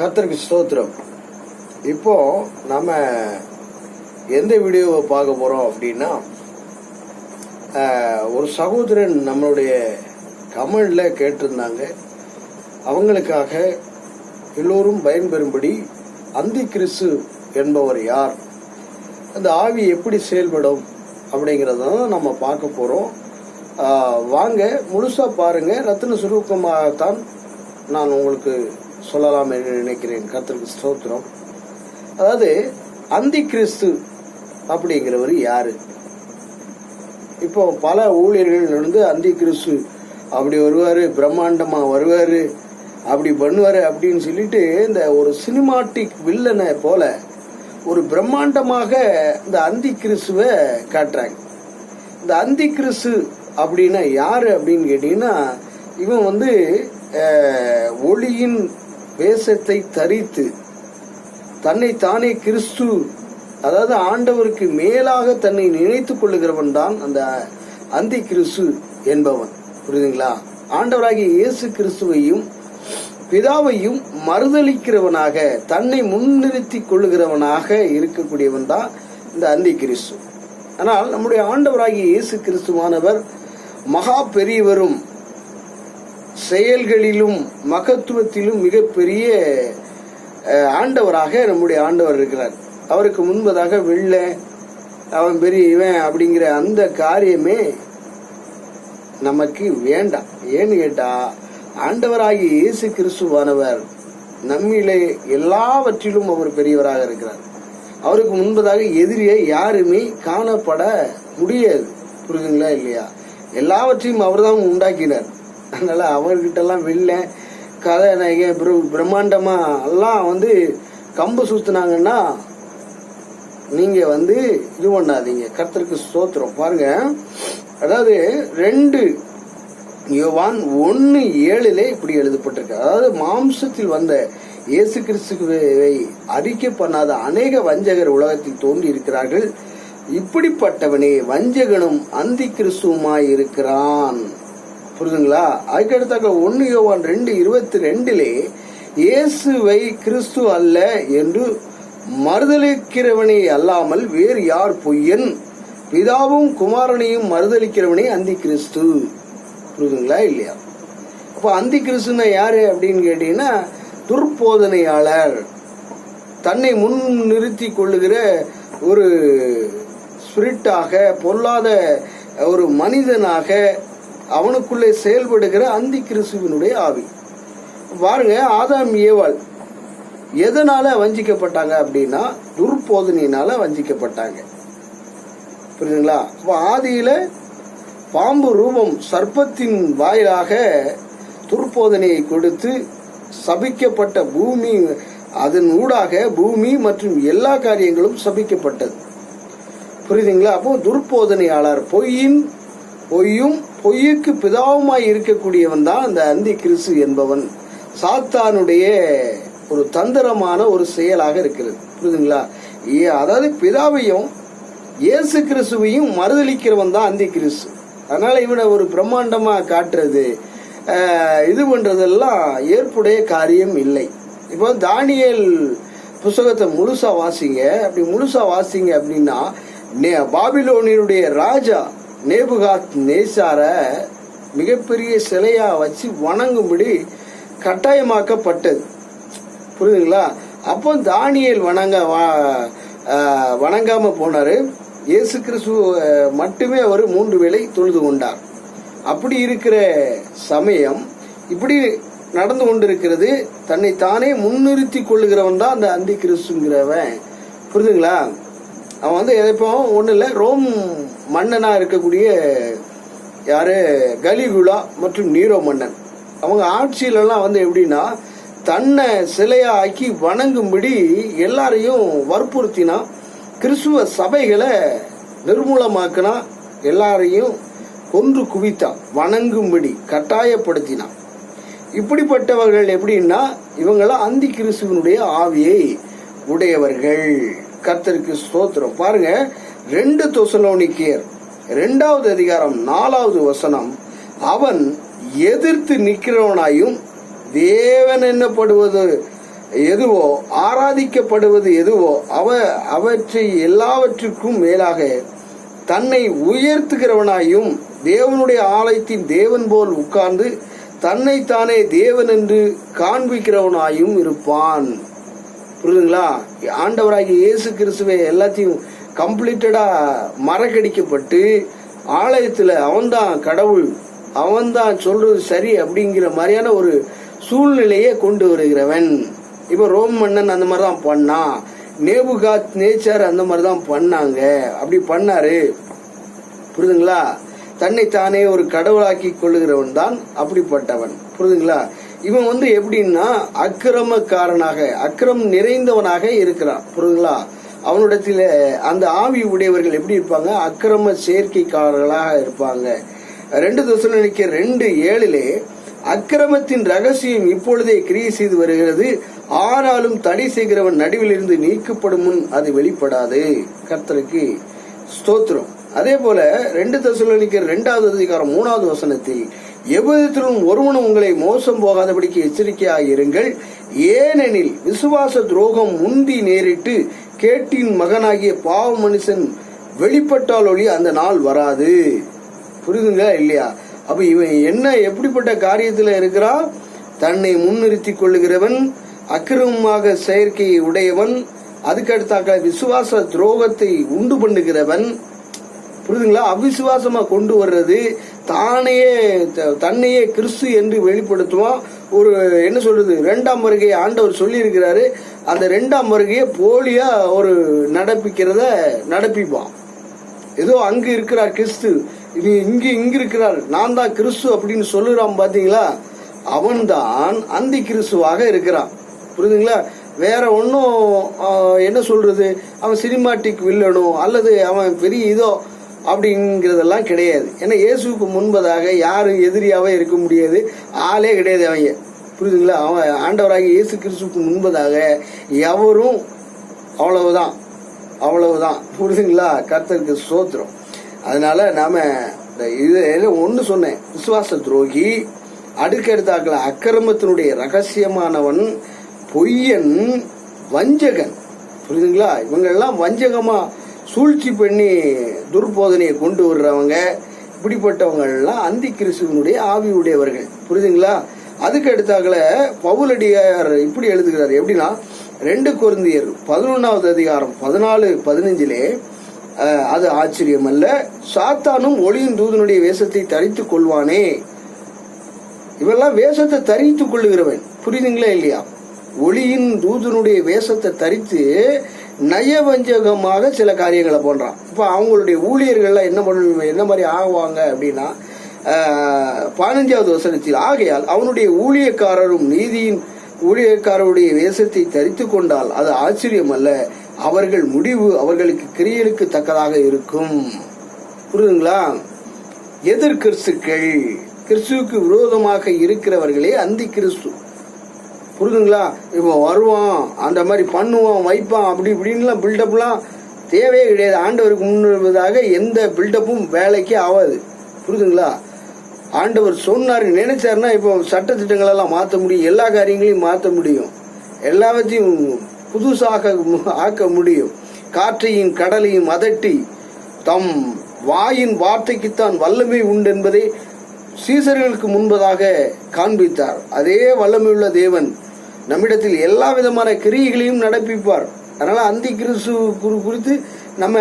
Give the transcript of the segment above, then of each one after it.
கர்த்தருக்கு ஸ்தோத்திரம். இப்போ நம்ம எந்த வீடியோவை பார்க்க போறோம் அப்படின்னா ஒரு சகோதரன் நம்மளுடைய கமலில் கேட்டிருந்தாங்க. அவங்களுக்காக எல்லோரும் பயன்பெறும்படி அந்தி கிறிஸ்து என்பவர் யார்? அந்த ஆவி எப்படி செயல்படும் அப்படிங்கிறத நம்ம பார்க்க போகிறோம் வாங்க முழுசாக பாருங்கள் ரத்தின சுரூபமாகத்தான் நான் உங்களுக்கு சொல்லலாம் என்று நினைக்கிறேன். கர்த்தருக்கு ஸ்தோத்திரம். அதாவது அந்தி கிறிஸ்து அப்படிங்கிறவர் யாரு? இப்போ பல ஊழியர்கள் இருந்து அந்தி கிறிஸ்து அப்படி வருவார் பிரம்மாண்டமாக வருவார் அப்படி பண்ணுவார் அப்படின்னு சொல்லிட்டு இந்த ஒரு சினிமாட்டிக் வில்லனை போல ஒரு பிரம்மாண்டமாக இந்த அந்தி கிறிஸ்துவை காட்டுறாங்க. இந்த அந்தி கிறிஸ்து அப்படின்னா யார் அப்படின்னு கேட்டிங்கன்னா இவன் வந்து ஒளியின் வேஷத்தை தரித்து தன்னை தானே கிறிஸ்து அதாவது ஆண்டவருக்கு மேலாக தன்னை நினைத்துக் கொள்ளுகிறவன் தான் அந்த அந்தி கிறிஸ்து என்பவன். புரியுதுங்களா? ஆண்டவராகிய இயேசு கிறிஸ்துவையும் பிதாவையும் மறுதளிக்கிறவனாக தன்னை முன்னிறுத்திக் கொள்ளுகிறவனாக இருக்கக்கூடியவன் தான் இந்த அந்தி கிறிஸ்து. ஆனால் நம்முடைய ஆண்டவராகிய இயேசு கிறிஸ்துவானவர் மகா பெரியவரும் செயல்களிலும் மகத்துவத்திலும் மிகப்பெரிய ஆண்டவராக நம்முடைய ஆண்டவர் இருக்கிறார். அவருக்கு முன்பதாக வெள்ள அவன் பெரிய இவன் அப்படிங்கிற அந்த காரியமே நமக்கு வேண்டாம். ஏன்னு கேட்டா ஆண்டவராகிய இயேசு கிறிஸ்துவானவர் நம்மிலே எல்லாவற்றிலும் அவர் பெரியவராக இருக்கிறார். அவருக்கு முன்பதாக எதிரியை யாருமே காணப்பட முடியாது. புரியுதுங்களா இல்லையா? எல்லாவற்றையும் அவர்தான் உண்டாக்கினார். அதனால் அவர்கிட்டலாம் வெளில கதை பிர- பிரம்மாண்டமாக எல்லாம் வந்து கம்பு சுற்றுனாங்கன்னா நீங்கள் வந்து இது பண்ணாதீங்க. கர்த்தருக்கு சோத்திரம் பாருங்க. அதாவது ரெண்டு யோவான் ஒன்று ஏழுல இப்படி எழுதப்பட்டிருக்கு. அதாவது மாம்சத்தில் வந்த இயேசு கிறிஸ்துவை அறிக்கை பண்ணாத அநேக வஞ்சகர் உலகத்தில் தோன்றி இருக்கிறார்கள். இப்படிப்பட்டவனே வஞ்சகனும் அந்தி கிறிஸ்துவுமாய் இருக்கிறான் புரியுதுங்களா அதுக்கடுத்தாக்க ஒன்னு யோவான் ரெண்டு இருபத்தி ரெண்டிலே இயேசுவை கிறிஸ்து அல்ல என்று மறுதளிக்கிறவனே அல்லாமல் வேறு யார் பொய்யன்? பிதாவும் குமாரனையும் மறுதளிக்கிறவனே அந்தி கிறிஸ்து புரியுதுங்களா இல்லையா? அப்போ அந்தி கிறிஸ்துனா யாரு அப்படின்னு கேட்டீங்கன்னா துர்போதனையாளர். தன்னை முன் நிறுத்தி கொள்ளுகிற ஒரு ஸ்பிரிட்டாக பொல்லாத ஒரு மனிதனாக அவனுக்குள்ளே செயல்படுகிற அந்தி கிறிஸ்துவினுடைய ஆவி. பாருங்க ஆதாம் ஏவாள். எதனால வஞ்சிக்கப்பட்டாங்க அப்படின்னா துர்போதனையினால வஞ்சிக்கப்பட்டாங்க. புரியுதுங்களா? அப்போ ஆதியில பாம்பு ரூபம் சர்ப்பத்தின் வாயிலாக துர்போதனையை கொடுத்து சபிக்கப்பட்ட பூமி அதன் ஊடாக பூமி மற்றும் எல்லா காரியங்களும் சபிக்கப்பட்டது. புரியுதுங்களா? அப்போ துர்போதனையாளர் பொய்யின் பொய்யும் பொய்யுக்கு பிதாவுமாய் இருக்கக்கூடியவன் தான் அந்த அந்தி கிறிசு என்பவன். சாத்தானுடைய ஒரு தந்திரமான ஒரு செயலாக இருக்கிறது. புரியுதுங்களா? ஏ- அதாவது பிதாவையும் இயேசு கிறிஸ்துவையும் மறுதளிக்கிறவன் தான் அந்தி கிறிஸ்து. அதனால இவனை ஒரு பிரம்மாண்டமா காட்டுறது இது பண்றதெல்லாம் ஏற்புடைய காரியம் இல்லை. இப்போ தானியல் புஸ்தகத்தை முழுசா வாசிங்க. அப்படி முழுசா வாசிங்க அப்படின்னா நே- பாபிலோனியனுடைய ராஜா நேபுகாத் நேசார மிகப்பெரிய சிலையா வச்சு வணங்கும்படி கட்டாயமாக்கப்பட்டது. புரியுதுங்களா? அப்போ தானியல் வணங்க வா- ஆஹ் வணங்காம போனாரு. இயேசு கிறிஸ்து மட்டுமே அவர் மூன்று வேளை தொழுது கொண்டார். அப்படி இருக்கிற சமயம் இப்படி நடந்து கொண்டிருக்கிறது. தன்னை தானே முன்னிறுத்தி கொள்ளுகிறவன் தான் அந்த அந்தி கிறிஸ்துங்கிறவன். புரிதுங்களா அவன் வந்து இப்போ ஒன்றும் இல்லை ரோம் மன்னனாக இருக்கக்கூடிய யார்? கலிகுலா மற்றும் நீரோ மன்னன். அவங்க ஆட்சியிலலாம் வந்து எப்படின்னா தன்னை சிலையாக்கி வணங்கும்படி எல்லாரையும் வற்புறுத்தினா கிறிஸ்துவ சபைகளை நிர்மூலமாக்கினா எல்லாரையும் கொன்று குவித்தான் வணங்கும்படி கட்டாயப்படுத்தினான் இப்படிப்பட்டவர்கள் எப்படின்னா இவங்களாம் அந்தி கிறிஸ்துவனுடைய ஆவியை உடையவர்கள். கர்த்தருக்கு ஸ்தோத்திரம். பாருங்க ரெண்டு தொசலோனிக்கியர் ரெண்டாவது அதிகாரம் நாலாவது வசனம் அவன் எதிர்த்து நிற்கிறவனாயும் தேவன் என்னப்படுவது எதுவோ ஆராதிக்கப்படுவது எதுவோ அவ அவற்றை எல்லாவற்றுக்கும் மேலாக தன்னை உயர்த்துகிறவனாயும் தேவனுடைய ஆலயத்தின் தேவன் போல் உட்கார்ந்து தன்னைத்தானே தேவன் என்று காண்பிக்கிறவனாயும் இருப்பான். புரியுதுங்களா? ஆண்டவராகிய இயேசு கிறிஸ்துவை எல்லாத்தையும் கம்ப்ளீட்டடா மறக்கடிக்கப்பட்டு ஆலயத்துல அவன்தான் கடவுள் அவன்தான் சொல்றது சரி அப்படிங்கிற மாதிரியான ஒரு சூழ்நிலையை கொண்டு வருகிறவன். இப்ப ரோம் மன்னன் அந்த மாதிரி தான் பண்ணான் நேபுகாத் நேச்சர் அந்த மாதிரி தான் பண்ணாங்க. அப்படி பண்ணாரு. புரியுதுங்களா? தன்னை தானே ஒரு கடவுளாக்கி கொள்ளுகிறவன் தான் அப்படிப்பட்டவன். புரியுதுங்களா? இவன் வந்து எப்படின்னா அக்கிரமக்காரனாக அக்கிரம் நிறைந்தவனாக இருக்கிறான். புரியுதுங்களா? அவனிடத்தில் அந்த ஆவி உடையவர்கள் எப்படி இருப்பாங்க? அக்கிரம சேர்க்கைக்காரர்களாக இருப்பாங்க. ரெண்டு தசனிக்க ரெண்டு ஏழிலே அக்கிரமத்தின் ரகசியம் இப்பொழுதே கிரியை செய்து வருகிறது. ஆனாலும் தடை செய்கிறவன் நடுவில் இருந்து நீக்கப்படும் முன் அது வெளிப்படாது. கர்த்தருக்கு ஸ்தோத்திரம். அதே போல ரெண்டு தசுலனிக்கர் ரெண்டாவது அதிகாரம் மூணாவது வசனத்தில் எவ்விதத்திலும் ஒருவனும் உங்களை மோசம் போகாதபடிக்கு எச்சரிக்கையாக இருங்கள். ஏனெனில் விசுவாச துரோகம் முந்தி நேரிட்டு கேட்டின் மகனாகிய பாவ மனுஷன் வெளிப்பட்டால் ஒளி அந்த நாள் வராது. புரியுதுங்களா இல்லையா? அப்ப இவன் என்ன எப்படிப்பட்ட காரியத்துல இருக்கிறா? தன்னை முன்னிறுத்தி கொள்ளுகிறவன் அக்கிரமமாக செயற்கையை உடையவன் அதுக்கடுத்தாக்க விசுவாச துரோகத்தை உண்டு பண்ணுகிறவன். புரியுதுங்களா அவிசுவாசமா கொண்டு வர்றது தானையே த- தன்னையே கிறிஸ்து என்று வெளிப்படுத்துவான். ஒரு என்ன சொல்றது ரெண்டாம் வருகையை ஆண்டவர் சொல்லியிருக்கிறாரு. அந்த ரெண்டாம் வருகையை போலியா ஒரு நடப்பிக்கிறத நடப்பிப்பான். ஏதோ அங்கு இருக்கிறார் கிறிஸ்து. இது இங்கு இங்கு இருக்கிறார் நான் தான் கிறிஸ்து அப்படின்னு சொல்லுறான் பாத்தீங்களா? அவன்தான் அந்தி கிறிஸ்துவாக இருக்கிறான். புரியுதுங்களா? வேற ஒன்றும் என்ன சொல்றது? அவன் சினிமாட்டிக் வில்லனோ அல்லது அவன் பெரிய இதோ அப்படிங்கிறதெல்லாம் கிடையாது. ஏன்னா இயேசுவுக்கு முன்பதாக யாரும் எதிரியாவே இருக்க முடியாது. ஆளே கிடையாது அவங்க. புரியுதுங்களா? அவன் ஆண்டவராக இயேசு கிறிஸ்துவுக்கு முன்பதாக எவரும் அவ்வளவுதான். அவ்வளவுதான். புரியுதுங்களா? கர்த்தருக்கு சோத்திரம் அதனால நாம இந்த இது ஒன்று சொன்னேன். விசுவாச துரோகி அடுக்கடுத்தாக்கல அக்கிரமத்தினுடைய ரகசியமானவன் பொய்யன் வஞ்சகன். புரியுதுங்களா? இவங்கெல்லாம் வஞ்சகமாக சூழ்ச்சி பண்ணி துர்போதனையை கொண்டு வர்றவங்க இப்படிப்பட்டவங்கள்லாம் அந்தி கிறிஸ்துவனுடைய ஆவி உடையவர்கள். புரியுதுங்களா? அதுக்கு அடுத்தாக்கல பவுலடியார் இப்படி எழுதுகிறார். எப்படின்னா ரெண்டு குருந்தியர் பதினொன்னாவது அதிகாரம் பதினாலு பதினஞ்சிலே அது ஆச்சரியம் அல்ல சாத்தானும் ஒளியின் தூதனுடைய வேஷத்தை தரித்துக் கொள்வானே. இவெல்லாம் வேஷத்தை தரித்துக் கொள்ளுகிறவன். புரியுதுங்களா இல்லையா? ஒளியின் தூதனுடைய வேஷத்தை தரித்து நயவஞ்சகமாக சில காரியங்களை பண்ணுறான் இப்போ அவங்களுடைய ஊழியர்கள்லாம் என்ன பண்ண என்ன மாதிரி ஆகுவாங்க அப்படின்னா பதினஞ்சாவது வசனத்தில் ஆகையால் அவனுடைய ஊழியக்காரரும் நீதியின் ஊழியக்காரருடைய வேஷத்தை தரித்து கொண்டால் அது ஆச்சரியம் அல்ல அவர்கள் முடிவு அவர்களுக்கு கிரியலுக்கு தக்கதாக இருக்கும். புரியுதுங்களா? எதிர் கிறிஸ்துக்கள் கிறிஸ்துவுக்கு விரோதமாக இருக்கிறவர்களே அந்தி கிறிஸ்து. புரியுதுங்களா இப்போ வருவான் அந்த மாதிரி பண்ணுவான் வைப்பான் அப்படி இப்படின்லாம் பில்டப்லாம் தேவையே கிடையாது. ஆண்டவருக்கு முன்னுவதாக எந்த பில்டப்பும் வேலைக்கு ஆகாது புரியுதுங்களா ஆண்டவர் சொன்னார் நினைச்சாருன்னா இப்போ சட்டத்திட்டங்களெல்லாம் மாற்ற முடியும். எல்லா காரியங்களையும் மாற்ற முடியும். எல்லாவற்றையும் புதுசாக ஆக்க முடியும். காற்றையும் கடலையும் அதட்டி தம் வாயின் வார்த்தைக்குத்தான் வல்லமை உண்டு என்பதை சீசர்களுக்கு முன்பதாக காண்பித்தார். அதே வல்லமையுள்ள தேவன் நம்மிடத்தில் எல்லா விதமான கிரியைகளையும் நடப்பிப்பார். அதனால அந்தி கிறிஸ்து குறி- குறித்து நம்ம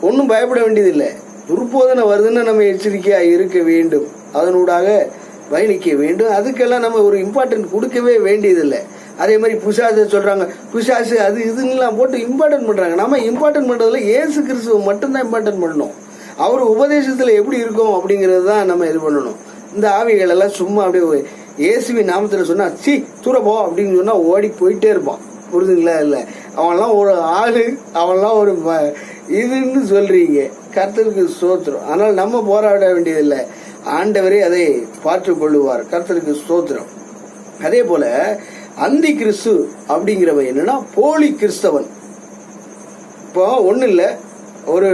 ஒன்றும் பயப்பட வேண்டியதில்லை. துர்போதனை வருதுன்னு நம்ம எச்சரிக்கையாக இருக்க வேண்டும். அதனூடாக பயணிக்க வேண்டும். அதுக்கெல்லாம் நம்ம ஒரு இம்பார்ட்டன்ட் கொடுக்கவே வேண்டியதில்லை. அதே மாதிரி புசாசை சொல்கிறாங்க புஷாசு அது இதுன்னெலாம் போட்டு இம்பார்ட்டன்ட் பண்ணுறாங்க நம்ம இம்பார்ட்டன்ட் பண்ணுறதுல இயேசு கிறிஸ்துவ மட்டும்தான் இம்பார்ட்டன்ட் பண்ணணும். அவர் உபதேசத்தில் எப்படி இருக்கும் அப்படிங்கிறது தான் நம்ம இது பண்ணணும். இந்த ஆவிகளெல்லாம் சும்மா அப்படியே இயேசுவின் நாமத்தில் சொன்னா சி தூர போ அப்படின்னு சொன்னா ஓடி போயிட்டே இருப்பான். புரிதுங்களா இல்லை. அவன்லாம் ஒரு ஆளு அவன்லாம் ஒரு இதுன்னு சொல்றீங்க. கர்த்தருக்கு ஸ்தோத்திரம். ஆனால் நம்ம போராட வேண்டியதில்லை. ஆண்டவரே அதை பார்த்து கொள்ளுவார். கர்த்தருக்கு ஸ்தோத்திரம். அதே போல அந்தி கிறிஸ்து அப்படிங்கிறவன் என்னன்னா போலி கிறிஸ்தவன். இப்போ ஒன்றும் இல்லை. ஒரு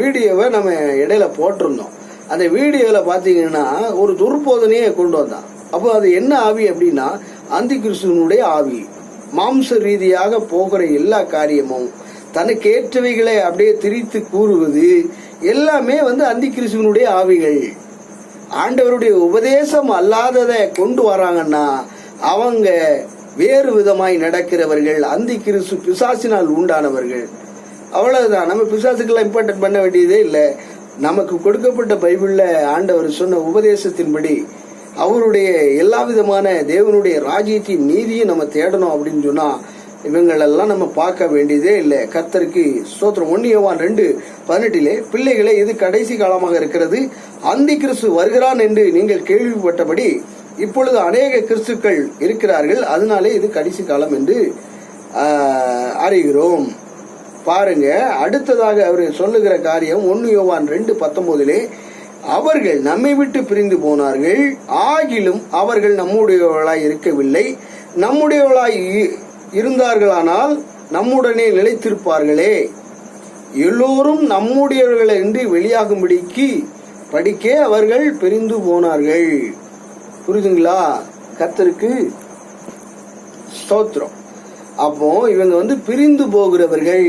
வீடியோவை நம்ம இடையில போட்டிருந்தோம். அந்த வீடியோவில் பார்த்தீங்கன்னா ஒரு துர்போதனையை கொண்டு வந்தான். அப்போ அது என்ன ஆவி அப்படின்னா அந்தி கிறிஸ்துவனுடைய ஆவி. மாம்ச ரீதியாக போகிற எல்லா காரியமும் தனக்கு ஏற்றவைகளை அப்படியே திரித்து கூறுவது எல்லாமே வந்து அந்தி கிறிஸ்துவனுடைய ஆவிகள். ஆண்டவருடைய உபதேசம் அல்லாததை கொண்டு வராங்கன்னா அவங்க வேறு விதமாய் நடக்கிறவர்கள் அந்தி கிறிஸ்து பிசாசினால் உண்டானவர்கள். அவ்வளவுதான். நம்ம பிசாசுக்கெல்லாம் இம்பார்ட்டன்ட் பண்ண வேண்டியதே இல்லை. நமக்கு கொடுக்கப்பட்ட பைபிளில் ஆண்டவர் சொன்ன உபதேசத்தின்படி அவருடைய எல்லா விதமான தேவனுடைய ராஜ்யத்தின் நீதியும் நம்ம தேடணும் அப்படின்னு சொன்னா இவங்களெல்லாம் நம்ம பார்க்க வேண்டியதே இல்லை. கர்த்தருக்கு ஸ்தோத்திரம். ஒன்னியவான் ரெண்டு பதினெட்டிலே பிள்ளைகளே இது கடைசி காலமாக இருக்கிறது. அந்தி கிறிஸ்து வருகிறான் என்று நீங்கள் கேள்விப்பட்டபடி இப்பொழுது அநேக கிறிஸ்துக்கள் இருக்கிறார்கள். அதனாலே இது கடைசி காலம் என்று அறிகிறோம். பாருங்க அடுத்ததாக அவர் சொல்லுகிற காரியம் ஒன்னு யோவான் ரெண்டு பத்தொன்பதிலே அவர்கள் நம்மை விட்டு பிரிந்து போனார்கள். ஆகிலும் அவர்கள் நம்முடையவர்களாய் இருக்கவில்லை. நம்முடையவர்களாய் இருந்தார்களானால் நம்முடனே நிலைத்திருப்பார்களே. எல்லோரும் நம்முடையவர்கள் என்று வெளியாகும்படிக்கு படிக்க அவர்கள் பிரிந்து போனார்கள். புரியுதுங்களா? கத்தருக்கு ஸ்தோத்திரம். அப்போ இவங்க வந்து பிரிந்து போகிறவர்கள்.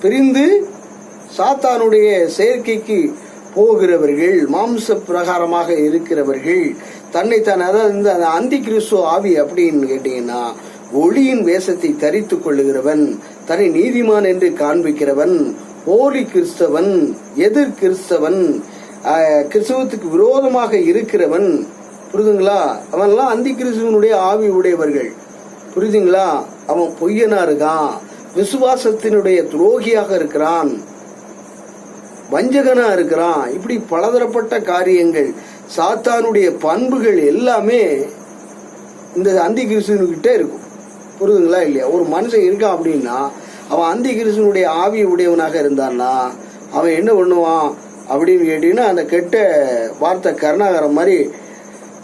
பிரிந்து சாத்தானுடைய செயற்கைக்கு போகிறவர்கள் மாம்ச பிரகாரமாக இருக்கிறவர்கள் தன்னை அதாவது இந்த அந்தி கிறிஸ்துவ ஆவி அப்படின்னு கேட்டீங்கன்னா ஒளியின் வேஷத்தை தரித்து கொள்ளுகிறவன் தன்னை நீதிமான் என்று காண்பிக்கிறவன் போலி கிறிஸ்தவன் எதிர் கிறிஸ்தவன் கிறிஸ்தவத்துக்கு விரோதமாக இருக்கிறவன் புரிதுங்களா? அவன்லாம் அந்தி கிறிஸ்துவனுடைய ஆவி உடையவர்கள். புரியுதுங்களா அவன் பொய்யனா இருக்கான் விசுவாசத்தினுடைய துரோகியாக இருக்கிறான். வஞ்சகனா இருக்கிறான். இப்படி பலதரப்பட்ட காரியங்கள் சாத்தானுடைய பண்புகள் எல்லாமே இந்த அந்தி கிறிஸ்துவனுக்கிட்ட இருக்கும். புரிதுங்களா இல்லையா? ஒரு மனுஷன் இருக்கான் அப்படின்னா அவன் அந்தி கிறிஸ்துவனுடைய ஆவி உடையவனாக இருந்தான்னா அவன் என்ன பண்ணுவான் அப்படின்னு கேட்டீங்கன்னா அந்த கெட்ட வார்த்தை கருணாகரம் மாதிரி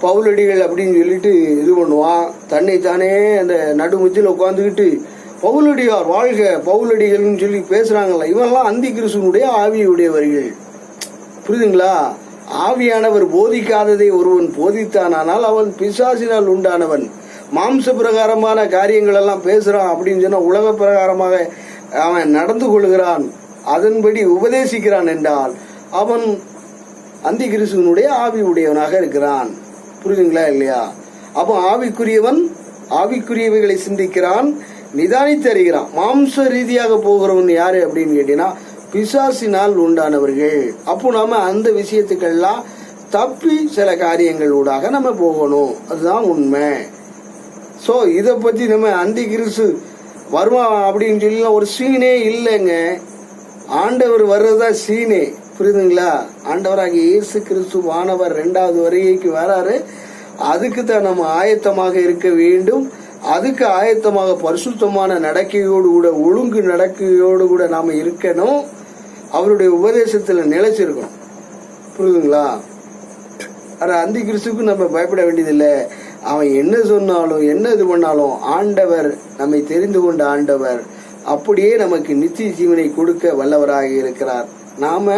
பவுலடிகள் அப்படின்னு சொல்லிட்டு இது பண்ணுவான். தன்னை தானே அந்த நடுமுச்சியில் உட்காந்துக்கிட்டு பவுலடியார் வாழ்க பவுலடிகள்னு சொல்லி பேசுறாங்கல்ல இவன்லாம் அந்தி கிறிஸ்துவனுடைய ஆவியுடையவர்கள் புரியுதுங்களா? ஆவியானவர் போதிக்காததை ஒருவன் போதித்தானானால் அவன் பிசாசினால் உண்டானவன். மாம்ச பிரகாரமான காரியங்கள் எல்லாம் பேசுறான் அப்படின்னு சொன்னா உலக பிரகாரமாக அவன் நடந்து கொள்கிறான். அதன்படி உபதேசிக்கிறான் என்றால் அவன் அந்தி கிறிஸ்துவனுடைய ஆவி உடையவனாக இருக்கிறான். புரியுதுங்களா இல்லையா? அப்போ ஆவிக்குரியவன் ஆவிக்குரியவைகளை சிந்திக்கிறான் நிதானித்து அறிகிறான் மாம்ச ரீதியாக போகிறவன் யாரு அப்படின்னு கேட்டீங்கன்னா பிசாசினால் உண்டானவர்கள். அப்போ நாம அந்த விஷயத்துக்கெல்லாம் தப்பி சில காரியங்கள் ஊடாக நம்ம போகணும். அதுதான் உண்மை. ஸோ இதை பற்றி நம்ம அந்தி கிறிசு வருவான் அப்படின்னு சொல்லி ஒரு சீனே இல்லைங்க. ஆண்டவர் வர்றதா சீனே. புரியுதுங்களா? ஆண்டவராக இயேசு கிறிஸ்து வானவர் ரெண்டாவது வருகைக்கு வராரு. அதுக்கு தான் நம்ம ஆயத்தமாக இருக்க வேண்டும். அதுக்கு ஆயத்தமாக பரிசுத்தமான நடக்கையோடு கூட ஒழுங்கு நடக்கையோடு கூட நாம் இருக்கணும். அவருடைய உபதேசத்தில் நிலைச்சிருக்கணும். புரியுதுங்களா? ஆனால் அந்த கிறிஸ்துக்கு நம்ம பயப்பட வேண்டியதில்லை. அவன் என்ன சொன்னாலும் என்ன இது பண்ணாலும் ஆண்டவர் நம்மை தெரிந்து கொண்ட ஆண்டவர். அப்படியே நமக்கு நித்திய ஜீவனை கொடுக்க வல்லவராக இருக்கிறார். நாம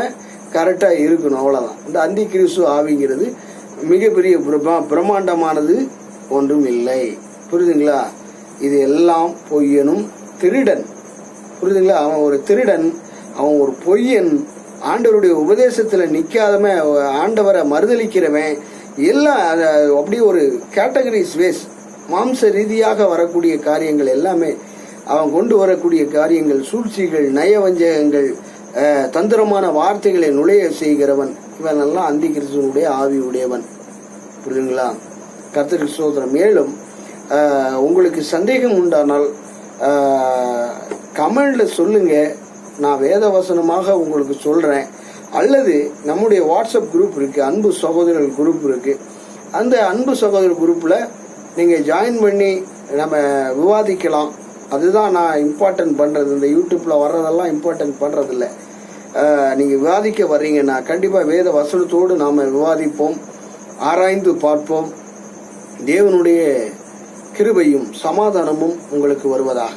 கரெக்டாக இருக்கணும் அவ்வளோதான் இந்த அந்தி கிறிஸ்து ஆவிங்கிறது மிகப்பெரிய பிரமா பிரம்மாண்டமானது ஒன்றும் இல்லை. புரியுதுங்களா? இது எல்லாம் பொய்யனும் திருடன். புரியுதுங்களா? அவன் ஒரு திருடன் அவன் ஒரு பொய்யன். ஆண்டவருடைய உபதேசத்தில் நிற்காதவன் ஆண்டவரை மறுதளிக்கிறவன் எல்லாம் அதை அப்படியே ஒரு கேட்டகரிஸ் வேஸ் மாம்ச ரீதியாக வரக்கூடிய காரியங்கள் எல்லாமே அவன் கொண்டு வரக்கூடிய காரியங்கள் சூழ்ச்சிகள் நயவஞ்சகங்கள் தந்திரமான வார்த்தைகளை நுழைய செய்கிறவன். இவன் எல்லாம் அந்தி கிறிஸ்துவனுடைய ஆவி உடையவன் புரியுதுங்களா? கர்த்தருக்கு சோதரம் மேலும் உங்களுக்கு சந்தேகம் உண்டானால் கமெண்டில் சொல்லுங்க. நான் வேத வசனமாக உங்களுக்கு சொல்கிறேன் அல்லது நம்முடைய வாட்ஸ்அப் குரூப் இருக்குது அன்பு சகோதரர்கள் குரூப் இருக்குது அந்த அன்பு சகோதரர் குரூப்பில் நீங்கள் ஜாயின் பண்ணி நம்ம விவாதிக்கலாம். அதுதான் நான் இம்பார்ட்டன்ட் பண்ணுறது இந்த யூடியூப்பில் வர்றதெல்லாம் இம்பார்ட்டன்ட் பண்ணுறதில்ல நீங்கள் விவாதிக்க வர்றீங்கன்னா கண்டிப்பாக வேத வசனத்தோடு நாம் விவாதிப்போம் ஆராய்ந்து பார்ப்போம். தேவனுடைய கிருபையும் சமாதானமும் உங்களுக்கு வருவதாக.